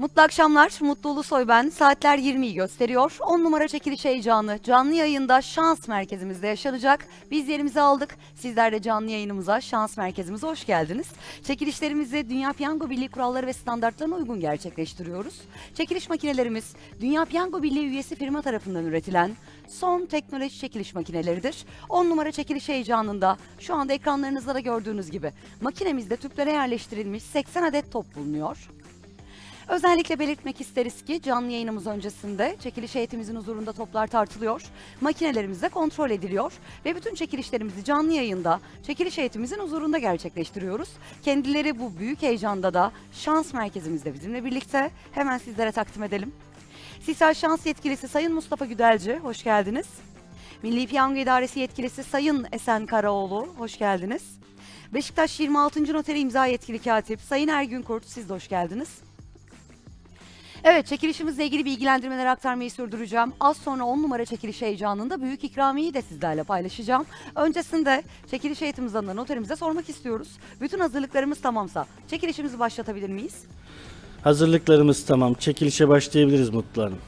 Mutlu akşamlar. Mutlu Ulusoy ben. Saatler 20'yi gösteriyor. 10 numara çekiliş heyecanı canlı yayında şans merkezimizde yaşanacak. Biz yerimizi aldık. Sizler de canlı yayınımıza, şans merkezimize hoş geldiniz. Çekilişlerimizi Dünya Piyango Birliği kuralları ve standartlarına uygun gerçekleştiriyoruz. Çekiliş makinelerimiz Dünya Piyango Birliği üyesi firma tarafından üretilen son teknoloji çekiliş makineleridir. 10 numara çekiliş heyecanında şu anda ekranlarınızda da gördüğünüz gibi makinemizde tüplere yerleştirilmiş 80 adet top bulunuyor. Özellikle belirtmek isteriz ki canlı yayınımız öncesinde çekiliş heyetimizin huzurunda toplar tartılıyor, makinelerimiz de kontrol ediliyor ve bütün çekilişlerimizi canlı yayında çekiliş heyetimizin huzurunda gerçekleştiriyoruz. Kendileri bu büyük heyecanda da şans merkezimizde bizimle birlikte hemen sizlere takdim edelim. Sisal Şans Yetkilisi Sayın Mustafa Güdelci, hoş geldiniz. Milli Piyango İdaresi Yetkilisi Sayın Esen Karaoğlu, hoş geldiniz. Beşiktaş 26. Noteri İmza Yetkili Katip Sayın Ergün Kurt, siz de hoş geldiniz. Evet çekilişimizle ilgili bilgilendirmeleri aktarmayı sürdüreceğim. Az sonra 10 numara çekiliş heyecanında büyük ikramiyeyi de sizlerle paylaşacağım. Öncesinde çekiliş heyetimizden de noterimize sormak istiyoruz. Bütün hazırlıklarımız tamamsa çekilişimizi başlatabilir miyiz? Hazırlıklarımız tamam. Çekilişe başlayabiliriz Mutlu Hanım.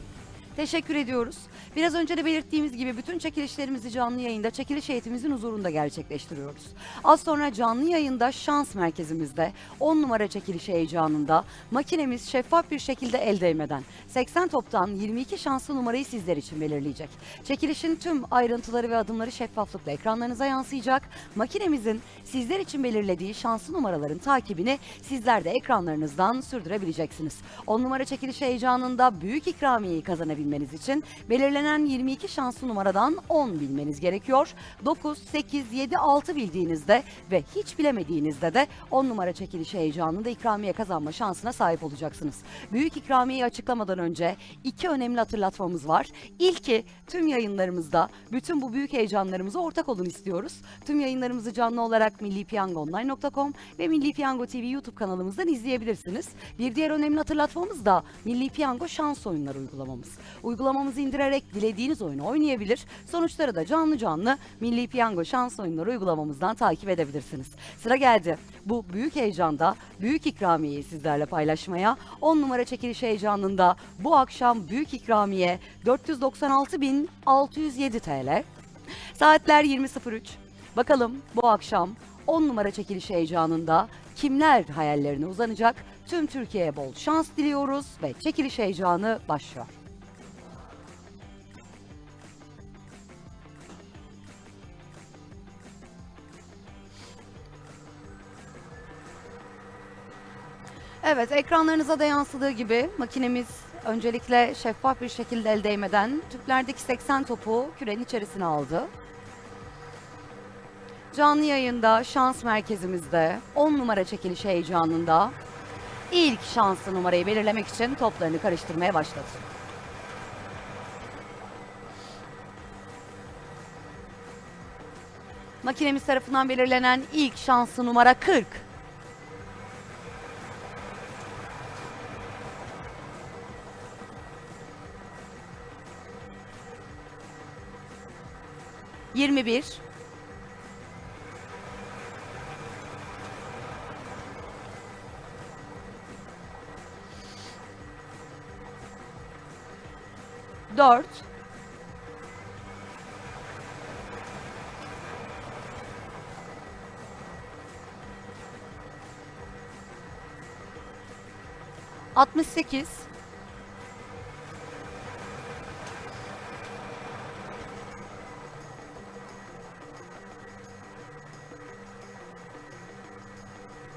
Teşekkür ediyoruz. Biraz önce de belirttiğimiz gibi bütün çekilişlerimizi canlı yayında çekiliş heyetimizin huzurunda gerçekleştiriyoruz. Az sonra canlı yayında şans merkezimizde 10 numara çekiliş heyecanında makinemiz şeffaf bir şekilde el değmeden 80 toptan 22 şanslı numarayı sizler için belirleyecek. Çekilişin tüm ayrıntıları ve adımları şeffaflıkla ekranlarınıza yansıyacak. Makinemizin sizler için belirlediği şanslı numaraların takibini sizler de ekranlarınızdan sürdürebileceksiniz. 10 numara çekiliş heyecanında büyük ikramiyeyi kazanabilmeniz için belirlenen 22 şanslı numaradan 10 bilmeniz gerekiyor. 9, 8, 7, 6 bildiğinizde ve hiç bilemediğinizde de 10 numara çekiliş heyecanında ikramiye kazanma şansına sahip olacaksınız. Büyük ikramiyeyi açıklamadan önce iki önemli hatırlatmamız var. İlki tüm yayınlarımızda bütün bu büyük heyecanlarımıza ortak olun istiyoruz. Tüm yayınlarımızı canlı olarak millipiyangoonline.com ve Milli Piyango TV YouTube kanalımızdan izleyebilirsiniz. Bir diğer önemli hatırlatmamız da Milli Piyango şans oyunları uygulamamız. Uygulamamızı indirerek dilediğiniz oyunu oynayabilir. Sonuçları da canlı canlı Milli Piyango şans oyunları uygulamamızdan takip edebilirsiniz. Sıra geldi. Bu büyük heyecanda büyük ikramiyeyi sizlerle paylaşmaya. 10 numara çekiliş heyecanında bu akşam büyük ikramiye 496.607 TL. Saatler 20.03. Bakalım bu akşam 10 numara çekiliş heyecanında kimler hayallerine uzanacak? Tüm Türkiye'ye bol şans diliyoruz ve çekiliş heyecanı başlıyor. Evet, ekranlarınıza da yansıdığı gibi makinemiz öncelikle şeffaf bir şekilde el değmeden tüplerdeki 80 topu kürenin içerisine aldı. Canlı yayında şans merkezimizde 10 numara çekiliş heyecanında ilk şanslı numarayı belirlemek için toplarını karıştırmaya başladı. Makinemiz tarafından belirlenen ilk şanslı numara 40. Yirmi bir. Dört.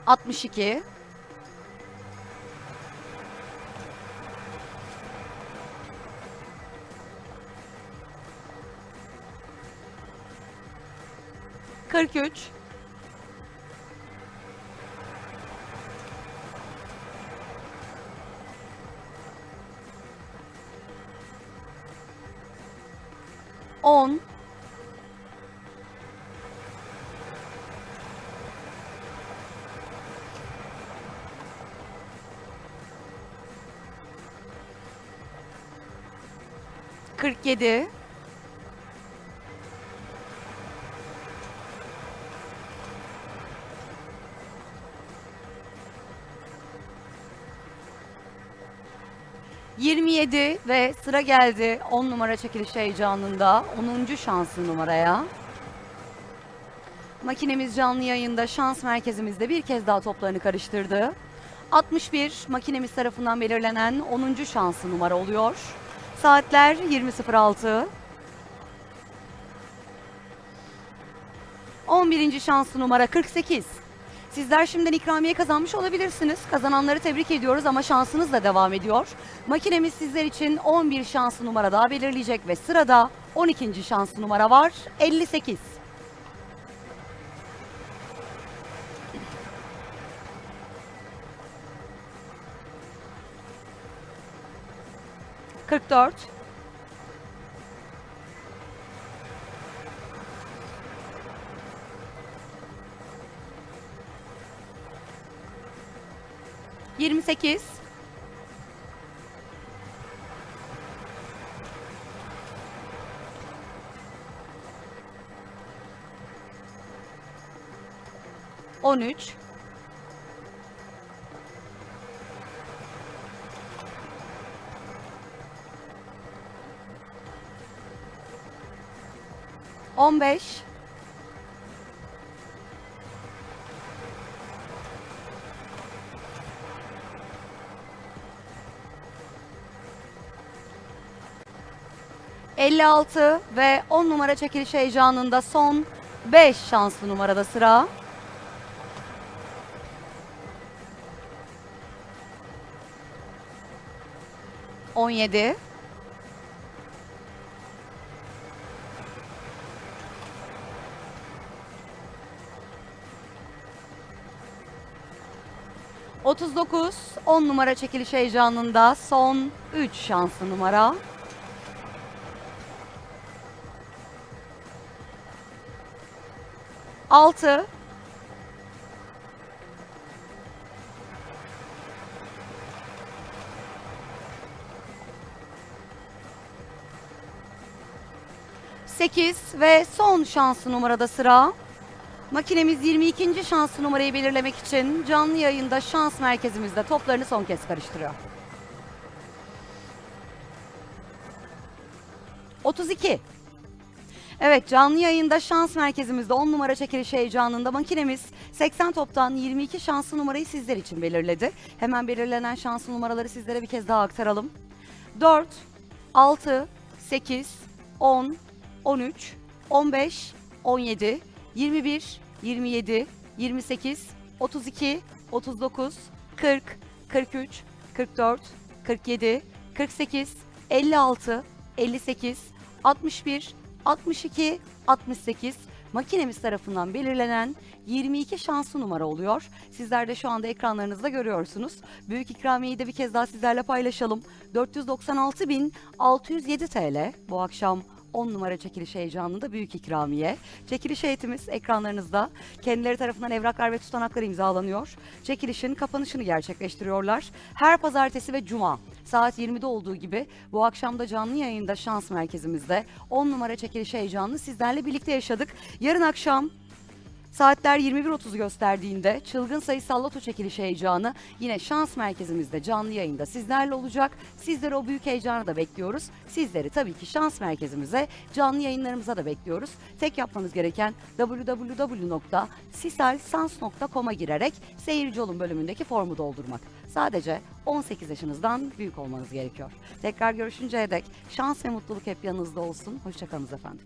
Altmış sekiz. Altmış iki. Kırk üç. On. Kırk yedi. 27 ve sıra geldi 10 numara çekiliş heyecanında 10. şanslı numaraya. Makinemiz canlı yayında şans merkezimizde bir kez daha toplarını karıştırdı. 61 makinemiz tarafından belirlenen 10. şanslı numara oluyor. Saatler 20.06. 11. şanslı numara 48. Sizler şimdiden ikramiye kazanmış olabilirsiniz. Kazananları tebrik ediyoruz ama şansınız da devam ediyor. Makinemiz sizler için 11 şanslı numara daha belirleyecek ve sırada 12. şanslı numara var 58. Kırk dört. Yirmi sekiz. On üç. On beş. Elli altı ve on numara çekiliş heyecanında son beş şanslı numarada sıra. On yedi. Otuz dokuz, on numara çekiliş heyecanında son üç şanslı numara. Altı. Sekiz ve son şanslı numarada sıra. Makinemiz 22. şanslı numarayı belirlemek için canlı yayında şans merkezimizde toplarını son kez karıştırıyor. 32. Evet canlı yayında şans merkezimizde 10 numara çekiliş heyecanında makinemiz 80 toptan 22 şanslı numarayı sizler için belirledi. Hemen belirlenen şanslı numaraları sizlere bir kez daha aktaralım. 4, 6, 8, 10, 13, 15, 17, 21, 27, 28, 32, 39, 40, 43, 44, 47, 48, 56, 58, 61, 62, 68 makinemiz tarafından belirlenen 22 şanslı numara oluyor. Sizler de şu anda ekranlarınızda görüyorsunuz. Büyük ikramiyeyi de bir kez daha sizlerle paylaşalım. 496.607 TL bu akşam 10 numara çekiliş heyecanında büyük ikramiye. Çekiliş heyetimiz ekranlarınızda. Kendileri tarafından evraklar ve tutanaklar imzalanıyor. Çekilişin kapanışını gerçekleştiriyorlar. Her pazartesi ve cuma saat 20'de olduğu gibi bu akşam da canlı yayında şans merkezimizde 10 numara çekiliş heyecanını sizlerle birlikte yaşadık. Yarın akşam Saatler 21.30 gösterdiğinde çılgın sayısal loto çekiliş heyecanı yine şans merkezimizde canlı yayında sizlerle olacak. Sizleri o büyük heyecanı da bekliyoruz. Sizleri tabii ki şans merkezimize canlı yayınlarımıza da bekliyoruz. Tek yapmanız gereken www.sisalsans.com'a girerek seyirci olun bölümündeki formu doldurmak. Sadece 18 yaşınızdan büyük olmanız gerekiyor. Tekrar görüşünceye dek şans ve mutluluk hep yanınızda olsun. Hoşçakalınız efendim.